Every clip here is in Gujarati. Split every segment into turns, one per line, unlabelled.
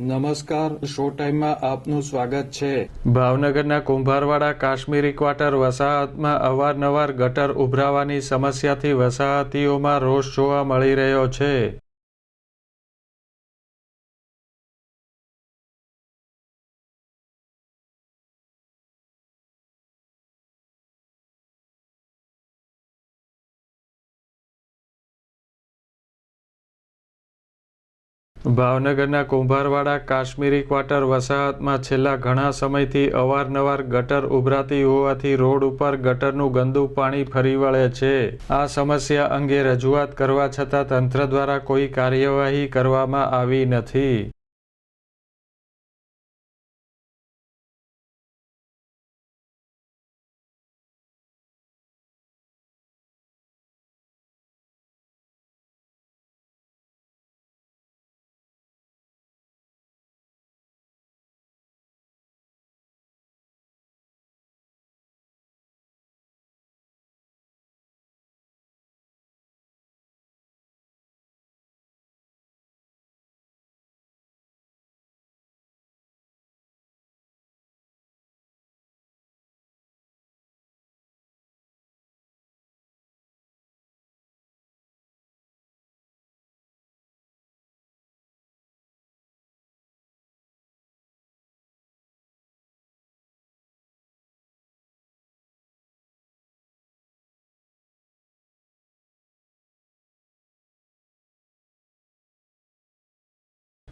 નમસ્કાર શો ટાઈમમાં આપનું સ્વાગત છે.
ભાવનગરના કુંભારવાડા કાશ્મીરી ક્વાર્ટર વસાહતમાં અવારનવાર ગટર ઉભરાવાની સમસ્યાથી વસાહતીઓમાં રોષ જોવા મળી રહ્યો છે. ભાવનગરના કુંભારવાડા કાશ્મીરી ક્વાર્ટર વસાહતમાં છેલ્લા ઘણા સમયથી અવારનવાર ગટર ઉભરાતી હોવાથી રોડ ઉપર ગટરનું ગંદુ પાણી ફરી વળે છે. આ સમસ્યા અંગે રજૂઆત કરવા છતાં તંત્ર દ્વારા કોઈ કાર્યવાહી કરવામાં આવી નથી.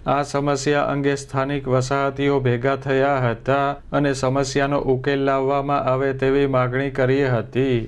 આ સમસ્યા અંગે સ્થાનિક વસાહતીઓ ભેગા થયા હતા અને સમસ્યાનો ઉકેલ લાવવામાં આવે તેવી માગણી કરી હતી.